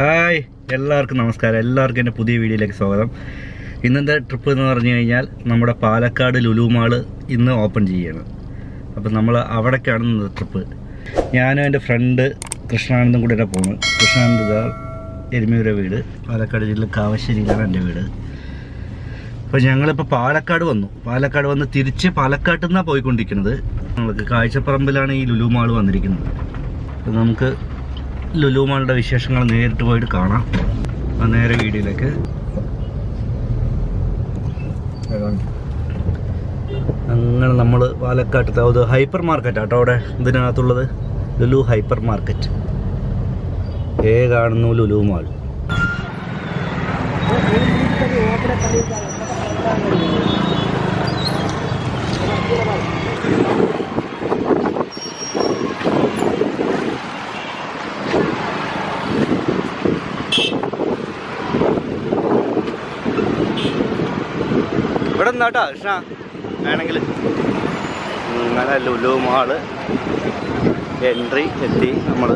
Hi എല്ലാവർക്കും നമസ്കാരം. എല്ലാവർക്കും എന്റെ പുതിയ വീഡിയോയിലേക്ക് സ്വാഗതം. ഇന്നത്തെ ട്രിപ്പ് എന്ന് പറഞ്ഞു കഴിഞ്ഞാൽ നമ്മുടെ പാലക്കാട് ലുലു മാൾ ഇന്ന് ഓപ്പൺ ചെയ്യുകയാണ്. അപ്പം നമ്മൾ അവിടേക്കാണ് ഇന്നത്തെ ട്രിപ്പ് ഞാനും എന്റെ ഫ്രണ്ട് കൃഷ്ണാനന്ദും കൂടെ ഇവിടെ പോകുന്നു കൃഷ്ണാനന്ദ എരുമയുടെ വീട്. പാലക്കാട് ജില്ല കാവശ്ശേരിയിലാണ് എന്റെ വീട്. അപ്പോൾ ഞങ്ങളിപ്പോൾ പാലക്കാട് വന്നു. പാലക്കാട് വന്ന് തിരിച്ച് പാലക്കാട്ടിൽ നിന്നാണ് പോയിക്കൊണ്ടിരിക്കുന്നത്. നമുക്ക് കാഴ്ചപ്പറമ്പിലാണ് ഈ ലുലു മാൾ വന്നിരിക്കുന്നത്. നമുക്ക് ലുലു മാളുടെ വിശേഷങ്ങൾ നേരിട്ട് പോയിട്ട് കാണാം. ആ നേരെ വീഡിയോയിലേക്ക്. അങ്ങനെ നമ്മൾ പാലക്കാട്ടത്തെ അത് ഹൈപ്പർ മാർക്കറ്റ് ആട്ടോ അവിടെ ഇതിനകത്തുള്ളത്. Lulu hypermarket. ഏ കാണുന്നു ലുലു മാൾ ഇവിടെ നിന്നാട്ടാ കൃഷ്ണ. വേണമെങ്കിൽ അങ്ങനെ ലുലു മാൾ. എൻട്രി എത്തി നമ്മൾ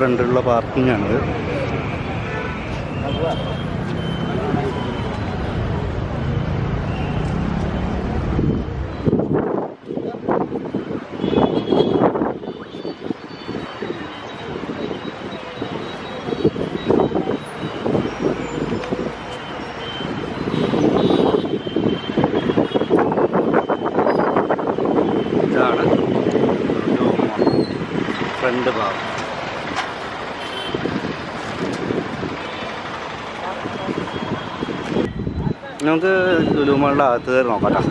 ഫ്രണ്ടിലുള്ള പാർക്കിംഗ് ആണിത് നമുക്ക് ലുലുമാളുടെ അകത്ത് കയറി നോക്കാം കേട്ടോ.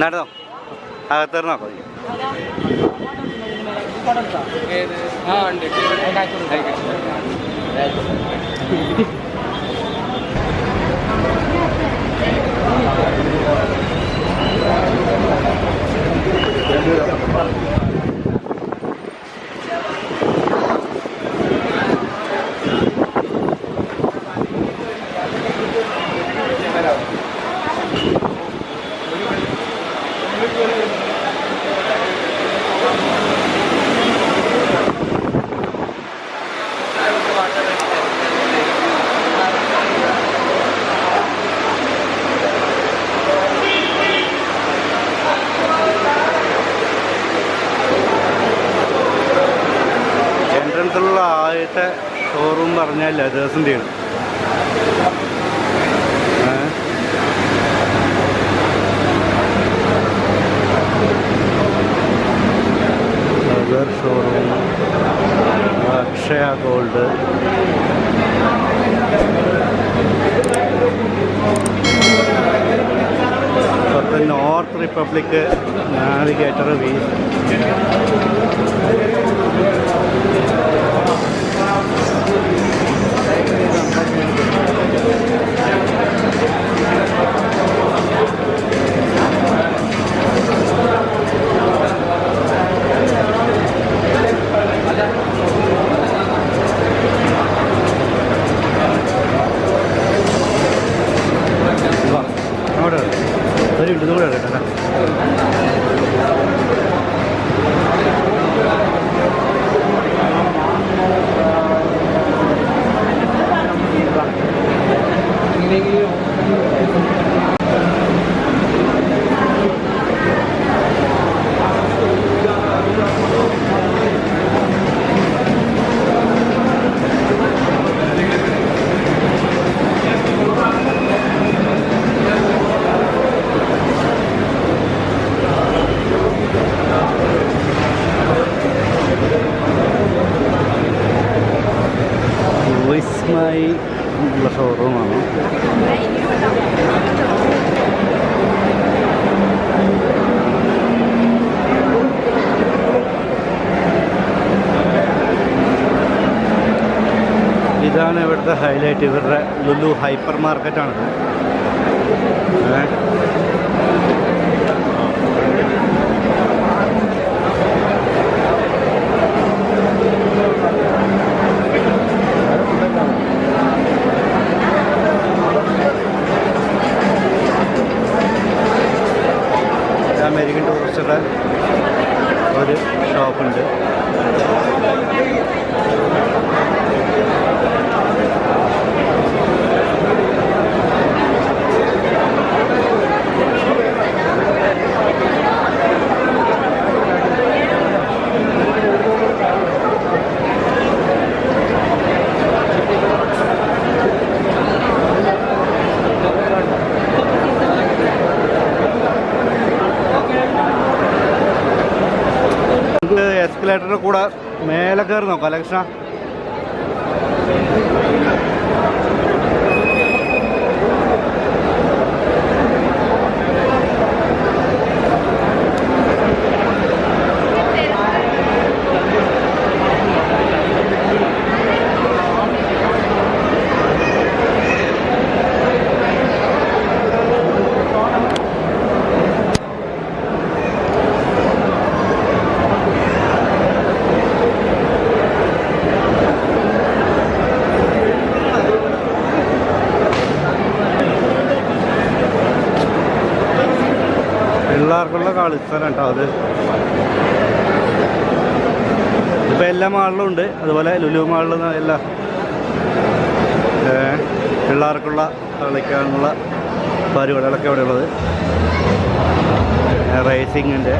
നടന്നോ അകത്ത് കയറി നോക്കാം. Thank ഉണ്ട്. പറഞ്ഞാൽ ലെതേഴ്സിന്റെയാണ് leather showroom Akshaya gold north republic navigator വാ ഇവിടുത്തെ ഹൈലൈറ്റ് ഇവരുടെ ലുലു ഹൈപ്പർ മാർക്കറ്റാണിത് ഏ ഇത് അമേരിക്കൻ ടൂറിസ്റ്റുടെ ഒരു ഷോപ്പുണ്ട് നമുക്ക് എസ്കലേറ്ററിന്റെ കൂടെ മേലെ കയറി നോക്കാം അലക്ഷ കളിസ്ഥലം കേട്ടോ അത് ഇപ്പം എല്ലാ മാളിലും ഉണ്ട്. അതുപോലെ ലുലു മാളിൽ എല്ലാ പിള്ളേർക്കുള്ള കളിക്കാനുള്ള പരിപാടികളൊക്കെ ഇവിടെ ഉള്ളത് റേസിങ്ങിന്റെ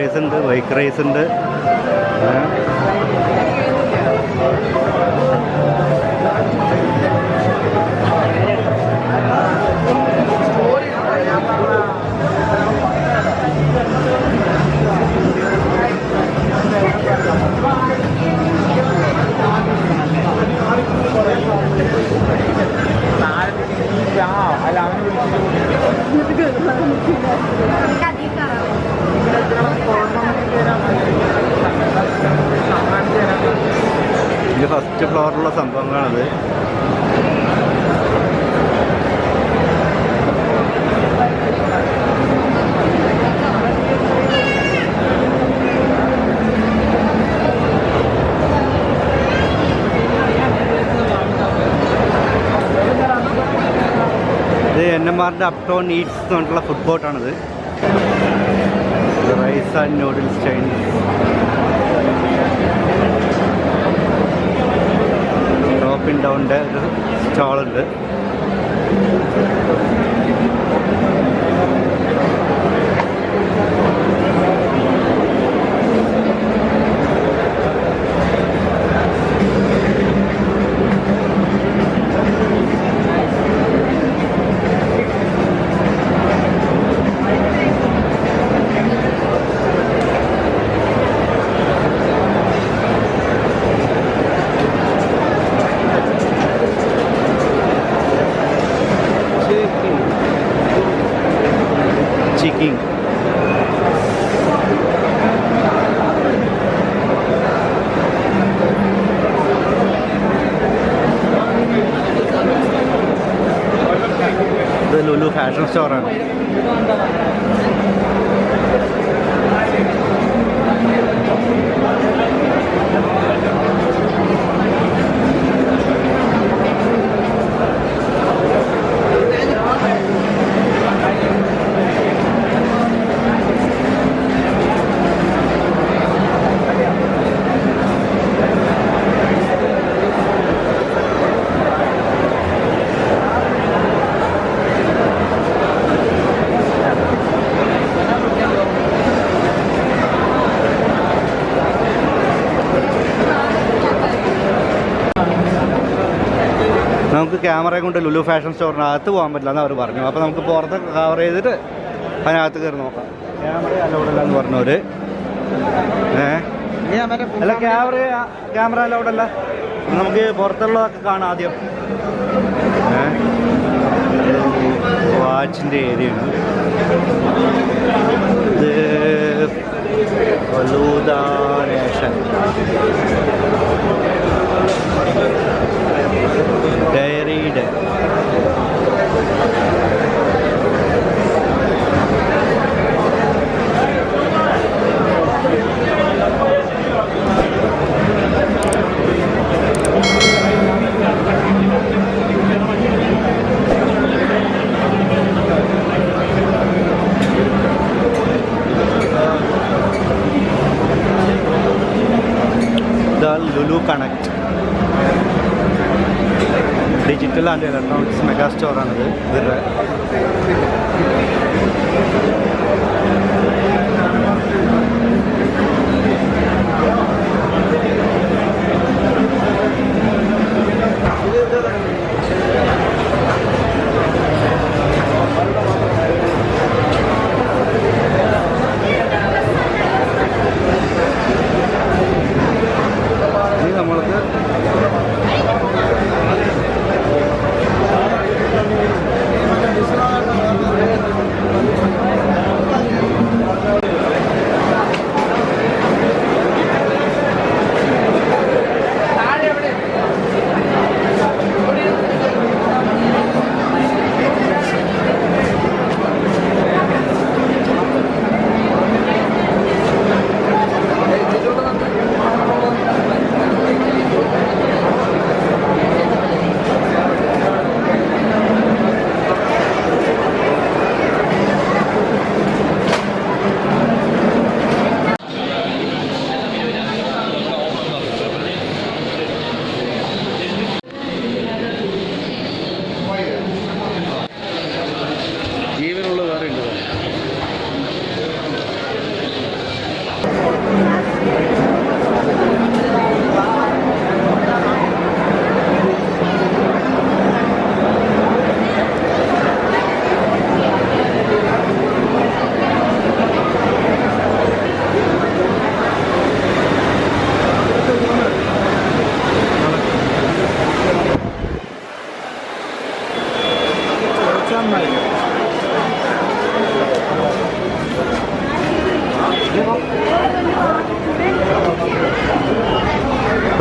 റേസ് ഉണ്ട് ബൈക്ക് റൈസ് ഉണ്ട്. ഇത് ഫസ്റ്റ് ഫ്ലോറിലുള്ള സംഭവങ്ങളാണിത് ഇത് എൻ എം ആറിന്റെ അപ് ടൗൺ ഈറ്റ്സ് എന്ന് പറഞ്ഞിട്ടുള്ള food കോർട്ടാണിത് rice and noodles Chinese top and ഡൗണിന്റെ ഒരു സ്റ്റാളുണ്ട് ഇത് ലുലു ഫാഷൻ ക്യാമറ കൊണ്ട് ലുലു ഫാഷൻ സ്റ്റോറിനകത്ത് പോകാൻ പറ്റില്ല എന്ന് അവർ പറഞ്ഞു. അപ്പോൾ നമുക്ക് പുറത്ത് കവർ ചെയ്തിട്ട് അതിനകത്ത് കയറി നോക്കാം. ക്യാമറ അലൗഡല്ല എന്ന് പറഞ്ഞവർ ഏ? അല്ല ക്യാമറ ക്യാമറ അലൗഡല്ല നമുക്ക് പുറത്തുള്ളതൊക്കെ കാണാം ആദ്യം. വാച്ചിന്റെ ഏരിയയാണ്. ഇത് ഫലൂദ നേഷൻ. এটাই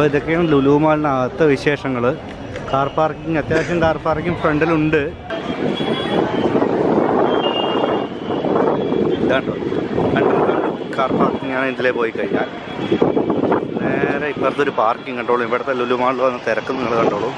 ഇതൊക്കെയാണ് ലുലു മാളിനകത്തെ വിശേഷങ്ങൾ. കാർ പാർക്കിംഗ് അത്യാവശ്യം കാർ പാർക്കിംഗ് ഫ്രണ്ടിലുണ്ട്. കാർ പാർക്കിംഗ് ആണ് ഇതിലേ പോയി കഴിഞ്ഞാൽ. നേരെ ഇപ്പുറത്തെ ഒരു പാർക്കിംഗ് കണ്ടോളൂ. ഇവിടുത്തെ ലുലു മാളിൽ വന്ന് തിരക്ക് നിങ്ങൾ കണ്ടോളൂ.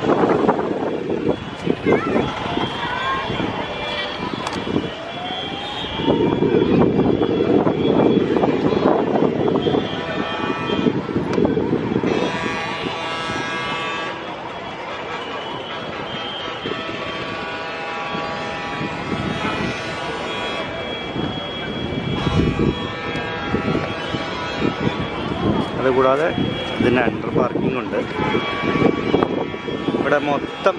അതുകൂടാതെ ഇതിന് അണ്ടർ പാർക്കിംഗ് ഉണ്ട്. ഇവിടെ മൊത്തം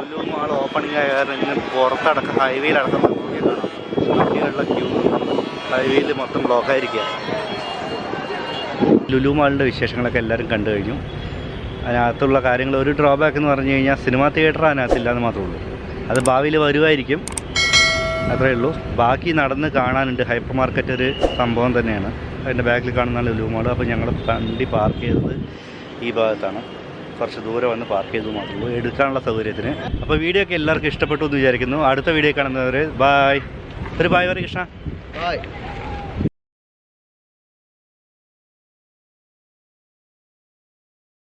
ലുലു മാൾ ഓപ്പണിംഗ് ആയ കാരണം ഇതിന് പുറത്തടക്കം ഹൈവേയിലടക്കം വണ്ടികളുടെ ക്യൂ ഹൈവേയിൽ മൊത്തം ബ്ലോക്ക് ആയിരിക്കുക ലുലു മാളിന്റെ വിശേഷങ്ങളൊക്കെ എല്ലാവരും കണ്ടു കഴിഞ്ഞു. അതിനകത്തുള്ള കാര്യങ്ങൾ ഒരു ഡ്രോബാക്ക് എന്ന് പറഞ്ഞു കഴിഞ്ഞാൽ സിനിമാ തിയേറ്റർ അതിനകത്തില്ല എന്ന് മാത്രമേ ഉള്ളൂ. അത് ഭാവിയിൽ വരുമായിരിക്കും. അത്രയേ ഉള്ളൂ. ബാക്കി നടന്ന് കാണാനുണ്ട്. ഹൈപ്പർ മാർക്കറ്റ് ഒരു സംഭവം തന്നെയാണ്. അതിന്റെ ബാക്കിൽ കാണുന്ന ലുലു മാൾ അപ്പോൾ ഞങ്ങൾ വണ്ടി പാർക്ക് ചെയ്തത് ഈ ഭാഗത്താണ്. കുറച്ച് ദൂരെ വന്ന് പാർക്ക് ചെയ്തു മാത്രമേ എടുക്കാനുള്ള സൗകര്യത്തിന്. അപ്പോൾ വീഡിയോ ഒക്കെ എല്ലാവർക്കും ഇഷ്ടപ്പെട്ടു എന്ന് വിചാരിക്കുന്നു. അടുത്ത വീഡിയോ കാണുന്നവർ ബായ് ഒരു ബായ് പറയും കൃഷ്ണ. ബായ്